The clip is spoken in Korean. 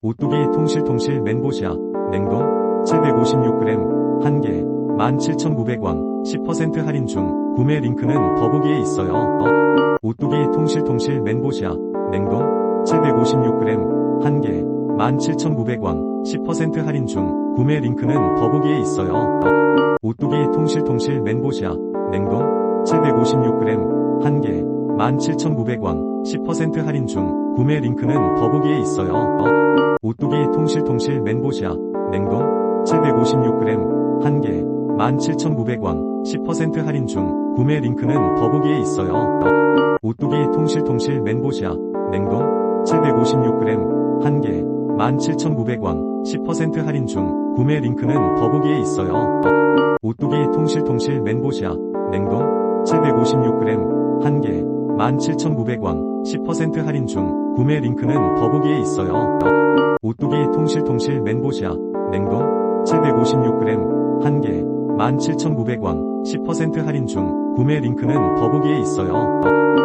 오뚜기 통실통실 멘보샤 냉동 756g 1개 17,900원 10% 할인 중 구매 링크는 더보기에 있어요. 어. 오뚜기 통실통실 멘보샤 냉동 756g 1개 17,900원 10% 할인 중 구매 링크는 더보기에 있어요. 어. 오뚜기 통실통실 멘보샤 냉동 756g 1개 17,900원 10% 할인 중 구매 링크는 더보기에 있어요. 어. 오뚜기 통실통실 멘보샤 냉동 756g 1개 17,900원 10% 할인 중 구매 링크는 더보기에 있어요. 어. 오뚜기 통실통실 멘보샤 냉동 756g 1개 17,900원 10% 할인 중 구매 링크는 더보기에 있어요. 어. 오뚜기 통실통실 멘보샤 냉동 756g 1개 17,900원 10% 할인 중 구매 링크는 더보기에 있어요. 어. 오뚜기 통실통실 멘보샤 냉동 756g 1개 17,900원 10% 할인 중 구매 링크는 더보기에 있어요. 어.